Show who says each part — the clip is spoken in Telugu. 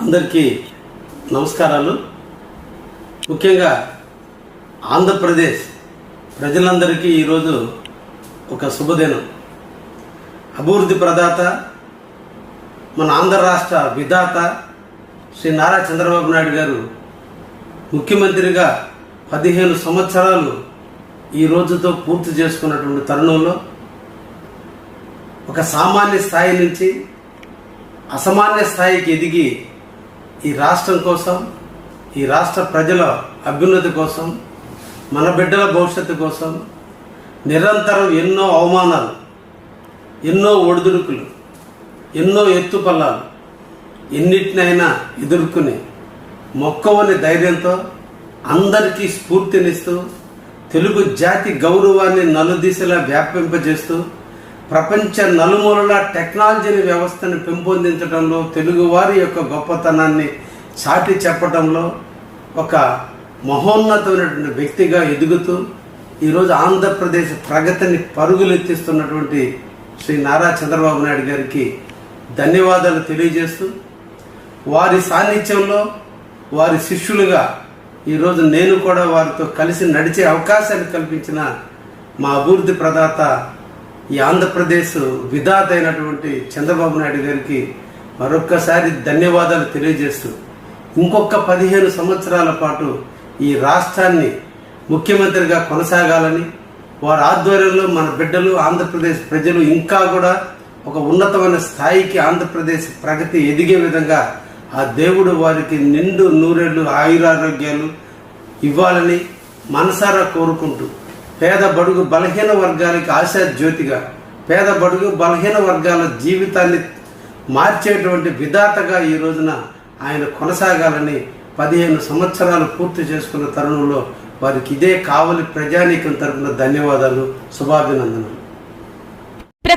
Speaker 1: అందరికీ నమస్కారాలు. ముఖ్యంగా ఆంధ్రప్రదేశ్ ప్రజలందరికీ ఈరోజు ఒక శుభదినం. అభివృద్ధి ప్రదాత మన ఆంధ్ర రాష్ట్ర విధాత శ్రీ నారా చంద్రబాబు నాయుడు గారు ముఖ్యమంత్రిగా పదిహేను సంవత్సరాలు ఈ రోజుతో పూర్తి చేసుకున్నటువంటి తరుణంలో ఒక సామాన్య స్థాయి నుంచి అసామాన్య స్థాయికి ఎదిగి ఈ రాష్ట్రం కోసం ఈ రాష్ట్ర ప్రజల అభ్యున్నతి కోసం మన బిడ్డల భవిష్యత్తు కోసం నిరంతరం ఎన్నో అవమానాలు ఎన్నో ఒడిదుడుకులు ఎన్నో ఎత్తుపల్లాలు ఎన్నిటినైనా ఎదుర్కొని మొక్కవని ధైర్యంతో అందరికీ స్ఫూర్తినిస్తూ తెలుగు జాతి గౌరవాన్ని నలుదిశలా వ్యాపింపజేస్తూ ప్రపంచ నలుమూలల టెక్నాలజీని వ్యవస్థను పెంపొందించడంలో తెలుగువారి యొక్క గొప్పతనాన్ని చాటి చెప్పడంలో ఒక మహోన్నతమైనటువంటి వ్యక్తిగా ఎదుగుతూ ఈరోజు ఆంధ్రప్రదేశ్ ప్రగతిని పరుగులెత్తిస్తున్నటువంటి శ్రీ నారా చంద్రబాబు నాయుడు గారికి ధన్యవాదాలు తెలియజేస్తూ వారి సాన్నిధ్యంలో వారి శిష్యులుగా ఈరోజు నేను కూడా వారితో కలిసి నడిచే అవకాశాన్ని కల్పించిన మా అభివృద్ధి ప్రదాత ఈ ఆంధ్రప్రదేశ్ విధాత అయినటువంటి చంద్రబాబు నాయుడు గారికి మరొక్కసారి ధన్యవాదాలు తెలియజేస్తూ ఇంకొక పదిహేను సంవత్సరాల పాటు ఈ రాష్ట్రాన్ని ముఖ్యమంత్రిగా కొనసాగాలని వారి ఆధ్వర్యంలో మన బిడ్డలు ఆంధ్రప్రదేశ్ ప్రజలు ఇంకా కూడా ఒక ఉన్నతమైన స్థాయికి ఆంధ్రప్రదేశ్ ప్రగతి ఎదిగే విధంగా ఆ దేవుడు వారికి నిండు నూరేళ్ళు ఆయురారోగ్యాలు ఇవ్వాలని మనసారా కోరుకుంటూ పేద బడుగు బలహీన వర్గాలకి ఆశా జ్యోతిగా పేద బడుగు బలహీన వర్గాల జీవితాన్ని మార్చేటువంటి విధాతగా ఈ రోజున ఆయన కొనసాగాలని పదిహేను సంవత్సరాలు పూర్తి చేసుకున్న తరుణంలో వారికి ఇదే కావలి ప్రజానీకం తరపున ధన్యవాదాలు శుభాభినందనలు.